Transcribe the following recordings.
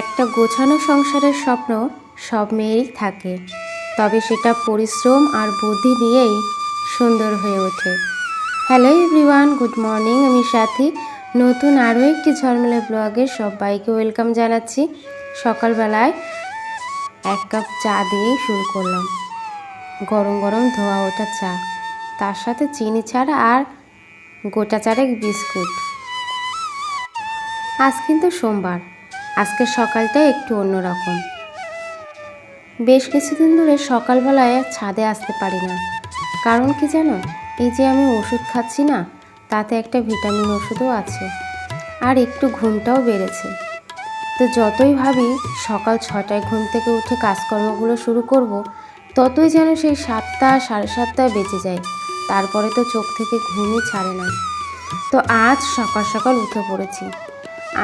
একটা গোছানো সংসারের স্বপ্ন সব মেয়েরই থাকে, তবে সেটা পরিশ্রম আর বুদ্ধি দিয়েই সুন্দর হয়ে ওঠে। হ্যালো এভরিওয়ান গুড মর্নিং আমি সাথী। নতুন আরও একটি ঝলমলে ব্লগে সবাইকে ওয়েলকাম জানাচ্ছি। সকালবেলায় এক কাপ চা দিয়েই শুরু করলাম। গরম গরম ধোয়া ওঠা চা, তার সাথে চিনি ছাড়া আর গোটা চারেক বিস্কুট। আজ কিন্তু সোমবার। আজকের সকালটা একটু অন্যরকম। বেশ কিছুদিন ধরে সকালবেলায় ছাদে আসতে পারি না। কারণ কি জানো? এই যে আমি ওষুধ খাচ্ছি না, তাতে একটা ভিটামিন ওষুধও আছে। আর একটু ঘুমটাও বেড়েছে। তো যতই ভাবি সকাল ছটায় ঘুম থেকে উঠে কাজকর্মগুলো শুরু করব, ততই যেন সেই সাতটা সাড়ে সাতটায় বেঁচে যায় তারপরে তো চোখ থেকে ঘুমই ছাড়ে না। তো আজ সকাল সকাল উঠে পড়েছি।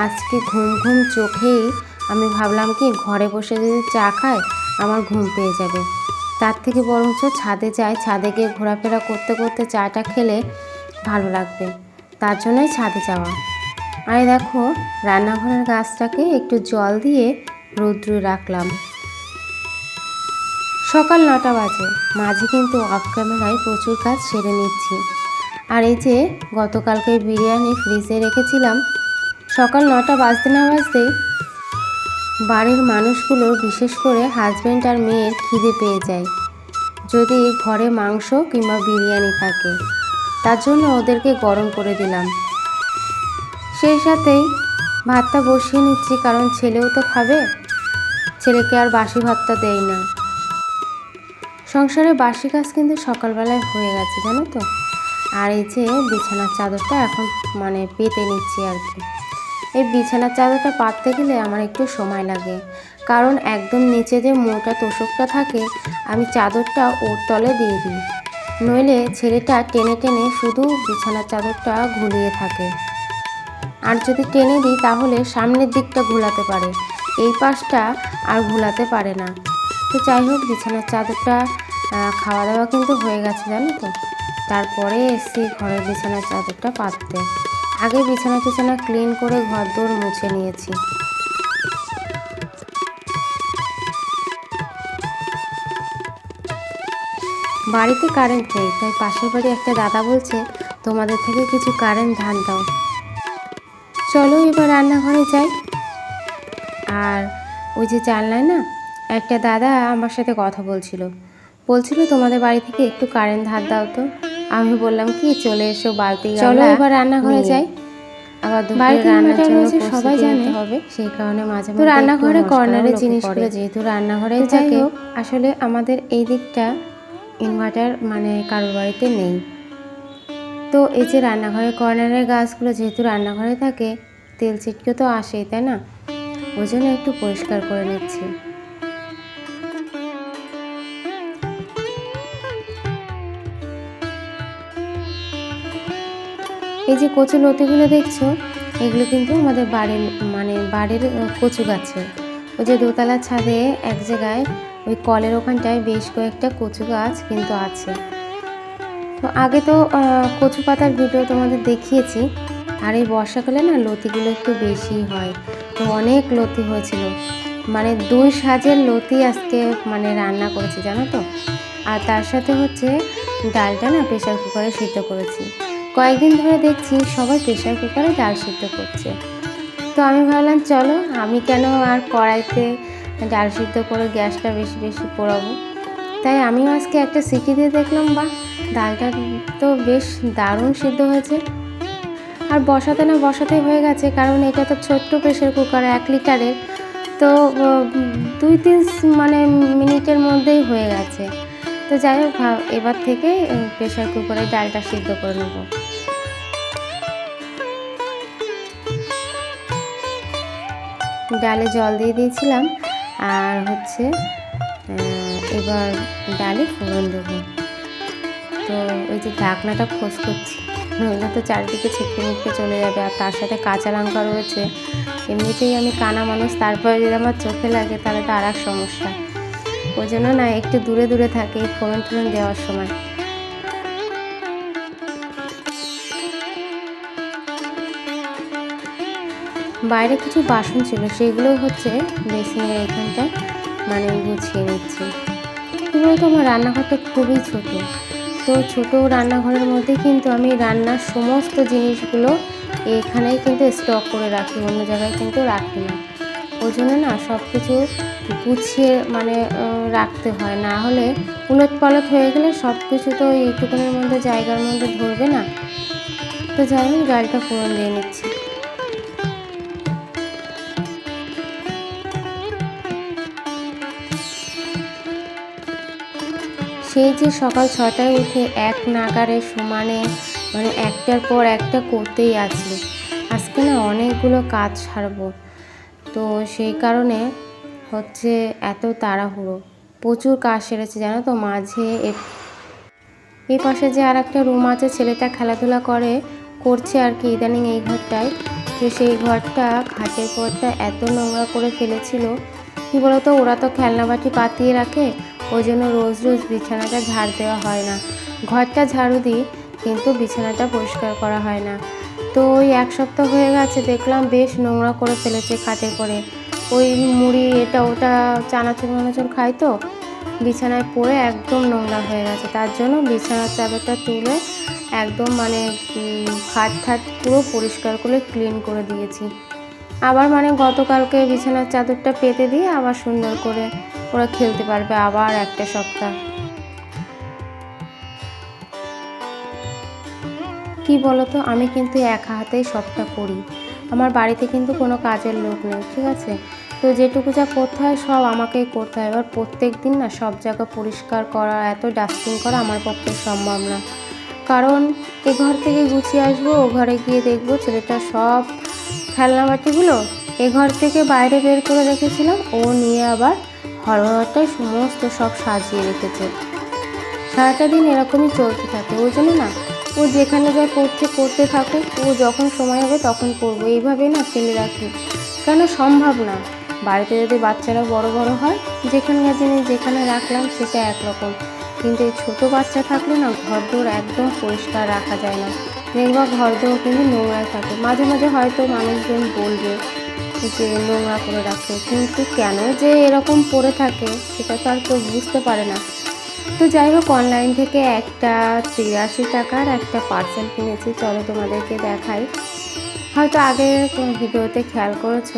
আজকে ঘুম ঘুম চোখেই আমি ভাবলাম কি, ঘরে বসে যদি চা খায় আমার ঘুম পেয়ে যাবে। তার থেকে বরঞ্চ ছাদে যাই, ছাদে গিয়ে ঘোরাফেরা করতে করতে চাটা খেলে ভালো লাগবে। তার জন্যই ছাদে যাওয়া। আর দেখো, রান্নাঘরের গাছটাকে একটু জল দিয়ে রৌদ্রে রাখলাম। সকাল নটা বাজে। মাঝে কিন্তু অফ ক্যামেরায় প্রচুর কাজ সেরে নিচ্ছি। আর এই যে গতকালকে বিরিয়ানি ফ্রিজে রেখেছিলাম, সকাল নটা বাজতে না বাজতেই বাড়ির মানুষগুলো বিশেষ করে হাজব্যান্ড আর মেয়ের খিদে পেয়ে যায়। যদি ঘরে মাংস কিংবা বিরিয়ানি থাকে, তার জন্য ওদেরকে গরম করে দিলাম। সেই সাথেই ভাতটা বসিয়ে নিচ্ছি, কারণ ছেলেও তো খাবে। ছেলেকে আর বাসি ভাতটা দেয় না। সংসারে বাসি কাজ কিন্তু সকালবেলায় হয়ে গেছে, জানো তো? আর এই যে বিছানার চাদরটা এখন মানে পেতে নিচ্ছি আর কি। এই বিছানার চাদরটা পাততে গেলে আমার একটু সময় লাগে। কারণ একদম নিচে যে মোটা তোষকটা থাকে, আমি চাদরটা ওর তলে দিয়ে দিই। নইলে ছেলেটা টেনে টেনে শুধু বিছানার চাদরটা ঘুরিয়ে থাকে। আর যদি টেনে দিই, তাহলে সামনের দিকটা ঘোলাতে পারে। এই পাশটা আর ঘোলাতে পারে না। তো যাই হোক, বিছানার চাদরটা খাওয়া দাওয়া কিন্তু হয়ে গেছে, জানো তো? তারপরে এসছি ঘরের বিছানার চাদরটা পাততে। আগে বিছানা টিছানা ক্লিন করে ঘর দোর মুছে নিয়েছি। বাড়িতে কারেন্ট নেই, তাই পাশের বাড়ি একটা দাদা বলছে, তোমাদের থেকে কিছু কারেন্ট ধান দাও। চলো এবার রান্নাঘরে যাই। আর ওই যে জানলায় না, একটা দাদা আমার সাথে কথা বলছিল। বলছিল তোমাদের বাড়ি থেকে একটু কারেন্ট ধার দাও তো। আমি বললাম কি চলে এসো বালতি চলো এবার রান্নাঘরে যাই। আবার বাড়িতে রান্নার জন্য সবাই জানে। হবে সেই কারণে মাঝে তো রান্নাঘরে কর্নারে জিনিসগুলো যেহেতু রান্নাঘরে থাকে আসলে আমাদের এই দিকটা ইনভার্টার মানে কারোর বাড়িতে নেই। তো এই যে রান্নাঘরের কর্নারের গাছগুলো যেহেতু রান্নাঘরে থাকে তেল ছিটকে তো আসেই তাই না? ওই জন্য একটু পরিষ্কার করে নিচ্ছি। এই যে কচু লতিগুলো দেখছ, এগুলো কিন্তু আমাদের বাড়ির মানে বাড়ির কচু গাছে। ওই যে দোতলা ছাদে এক জায়গায় ওই কলের ওখানটায় বেশ কয়েকটা কচু গাছ কিন্তু আছে। তো আগে তো কচু পাতার ভিডিও তোমাদের দেখিয়েছি, আর এই বর্ষাকালে না লতিগুলো একটু বেশি হয়। তো অনেক লতি হয়েছিল। মানে দুই সাজের লতি আজকে মানে রান্না করেছি, জানো তো? আর তার সাথে হচ্ছে ডালটা না প্রেশার কুকারে সিদ্ধ করেছি। কয়েকদিন ধরে দেখছি সবাই প্রেশার কুকারে ডাল সিদ্ধ করছে। তো আমি ভাবলাম, চলো, আমি কেন আর কড়াইতে ডাল সিদ্ধ করে গ্যাসটা বেশি বেশি পোড়াবো? তাই আমিও আজকে একটা সিটি দিয়ে দেখলাম বা ডালটা তো বেশ দারুণ সিদ্ধ হয়েছে। আর বসাতে না বসাতে হয়ে গেছে, কারণ এটা তো ছোট্ট প্রেশার কুকার এক লিটারের। তো দুই, তিন মানে মিনিটের মধ্যেই হয়ে গেছে। তো যাই হোক এবার থেকে প্রেশার কুকারে ডালটা সিদ্ধ করে নেব। ডালে জল দিয়ে দিয়েছিলাম, আর হচ্ছে এবার ডালে ফোড়ন দেবো। তো ওই যে ঢাকনাটা খোঁজ করছি নইলে তো চারিদিকে ছিটকে মুটকে চলে যাবে, আর তার সাথে কাঁচা লঙ্কা রয়েছে। এমনিতেই আমি কানা মানুষ, তারপরে যদি আমার চোখে লাগে, তাহলে তো আর এক সমস্যা। ওই জন্য না, একটু দূরে দূরে থাকে, ফোড়ন টোড়ন দেওয়ার সময়। বাইরে কিছু বাসন ছিল, সেগুলো হচ্ছে বেসিনের এখানটায় মানে গুছিয়ে নিচ্ছি। বলতো আমার রান্নাঘরটা খুবই ছোট। তো ছোট রান্নাঘরের মধ্যে কিন্তু আমি রান্নার সমস্ত জিনিসগুলো এখানেই কিন্তু স্টক করে রাখি, অন্য জায়গায় কিন্তু রাখি না। ওই জন্য না সব কিছু গুছিয়ে মানে রাখতে হয়। না হলে উলট পালট হয়ে গেলে সব কিছু তো এইটুকুনের মধ্যে, জায়গার মধ্যে ধরবে না। তো যাই হোক ডালটা ফোড়ন দিয়ে নিচ্ছি। সেই যে সকাল ছটায় উঠে এক নাগারে সমানে মানে একটার পর একটা করতেই আছি। আজকে না অনেকগুলো কাজ সারবো। তো সেই কারণে হচ্ছে এত তাড়াহুড়ো। প্রচুর কাজ সেরেছে, জানো তো? মাঝে এই পাশে যে আর একটা রুম আছে, ছেলেটা খেলাধুলা করে, করছে আর কি ইদানিং এই ঘরটায়। তো সেই ঘরটা খাটের পরটা এত নোংরা করে ফেলেছিল। কী বলতো? ওরা তো খেলনাবাটি পাতিয়ে রাখে, ওই জন্য রোজ রোজ বিছানাটা ঝাড় দেওয়া হয় না। ঘরটা ঝাড়ু দিই, কিন্তু বিছানাটা পরিষ্কার করা হয় না। তো ওই এক সপ্তাহ হয়ে গেছে, দেখলাম বেশ নোংরা করে ফেলেছে খাটের পরে। ওই মুড়ি এটা ওটা চানাচুর মানাচুর খাই তো। বিছানায় পড়ে একদম নোংরা হয়ে গেছে। তার জন্য বিছানার চাদরটা তুলে একদম মানে খাট ঠাট পুরো পরিষ্কার করে ক্লিন করে দিয়েছি। আবার মানে গতকালকে বিছানার চাদরটা পেতে দিয়ে আবার সুন্দর করে ওরা খেলতে পারবে আবার একটা সপ্তাহ। কি বলতো? আমি কিন্তু একা হাতেই সবটা করি। আমার বাড়িতে কিন্তু কোনো কাজের লোক নেই, ঠিক আছে? তো যেটুকু যা করতে হয় সব আমাকেই করতে হয়। এবার প্রত্যেক দিন না সব জায়গা পরিষ্কার করা, এত ডাস্টিং করা আমার পক্ষে সম্ভব না। কারণ এ ঘর থেকে গুছিয়ে আসব, ও ঘরে গিয়ে দেখব ছেলেটা সব খেলনাবাটিগুলো এ ঘর থেকে বাইরে বের করে রেখেছিলাম, ও নিয়ে আবার হরহরটাই সমস্ত সব সাজিয়ে রেখেছে। সারাটা দিন এরকমই চলতে থাকে ওই জন্য না ও যেখানে যা করছে, করতে থাকুক, ও যখন সময় হবে তখন করব। এইভাবেই না ফেলে রাখি কেন সম্ভব না? বাড়িতে যদি বাচ্চারা বড় বড় হয় যেখানকার জিনিস যেখানে রাখলাম সেটা একরকম। কিন্তু এই ছোটো বাচ্চা থাকলে না ঘর দৌড় একদম পরিষ্কার রাখা যায় না। দেখবা ঘর দৌড় কিন্তু নোংরা থাকে। মাঝে মাঝে হয়তো মানুষজন বলবে যে নোংরা করে রাখে কিন্তু কেন যে এরকম পড়ে থাকে, সেটা তো আর কেউ বুঝতে পারে না। তো যাই হোক অনলাইন থেকে একটা তিরাশি টাকার একটা পার্সেল কিনেছি। চলো তোমাদেরকে দেখাই। হয়তো আগে ভিডিওতে খেয়াল করেছ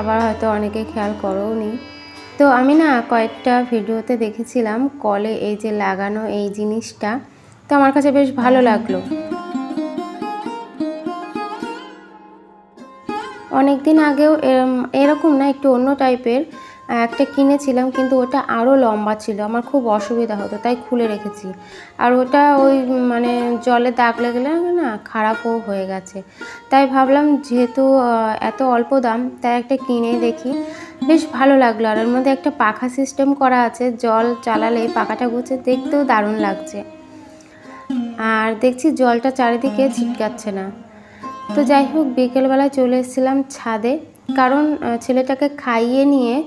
আবার হয়তো অনেকে খেয়াল করোও নি। তো আমি না কয়েকটা ভিডিওতে দেখেছিলাম, কলে এই যে লাগানো এই জিনিসটা। তো আমার কাছে বেশ ভালো লাগল। অনেক দিন আগেও এরকম না, একটু অন্য টাইপের একটা কিনেছিলাম, কিন্তু ওটা আরও লম্বা ছিল। আমার খুব অসুবিধা হতো, তাই খুলে রেখেছি। আর ওটা ওই মানে জলে দাগ লেগে না খারাপও হয়ে গেছে। তাই ভাবলাম, যেহেতু এত অল্প দাম, তাই একটা কিনে দেখি। বেশ ভালো লাগল। আর ওর মধ্যে একটা পাখা সিস্টেম করা আছে, জল চালালে পাখাটা গুছে দেখতেও দারুণ লাগছে। আর দেখছি জলটা চারিদিকে ছিটকাচ্ছে না। তো যাই হোক বিকেলবেলা চলে এসেছিলাম ছাদে। কারণ ছেলেটাকে খাইয়ে নিয়ে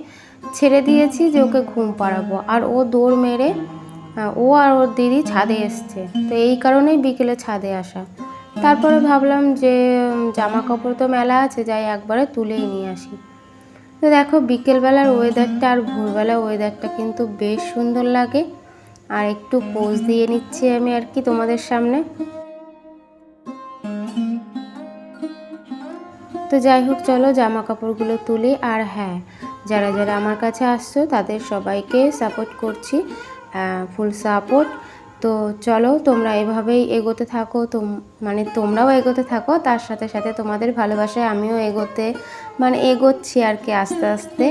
ছেড়ে দিয়েছি যে ওকে ঘুম পাড়াবো। আর ও দৌড় মেরে ও আর ওর দিদি ছাদে এসছে। তো এই কারণেই বিকেলে ছাদে আসা। তারপরে ভাবলাম যে জামা কাপড় তো মেলা আছে, যাই একবারে তুলেই নিয়ে আসি। তো দেখো, বিকেলবেলার ওয়েদারটা আর ভোরবেলার ওয়েদারটা কিন্তু বেশ সুন্দর লাগে। আর একটু পোজ দিয়ে নিচ্ছি আমি আর কি তোমাদের সামনে। তো যাই হোক, চলো জামা কাপড়গুলো তুলি। আর হ্যাঁ যারা যারা আমার কাছে আসছো, তাদের সবাইকে সাপোর্ট করছি ফুল সাপোর্ট তো চলো, তোমরা এভাবেই এগোতে থাকো তো মানে তোমরাও এগোতে থাকো, তার সাথে সাথে তোমাদের ভালোবাসায় আমিও এগোতে মানে এগোচ্ছি আর কি আস্তে আস্তে।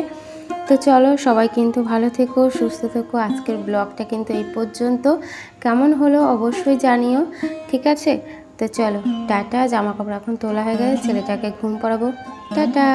তো চলো, সবাই কিন্তু ভালো থেকো, সুস্থ থেকো। আজকের ব্লগটা কিন্তু এই পর্যন্ত। কেমন হলো অবশ্যই জানিও, ঠিক আছে? তো চলো, টাটা। জামা কাপড় এখন তোলা হয়ে গেছে, ছেলেটাকে ঘুম পড়াবো। টাটা!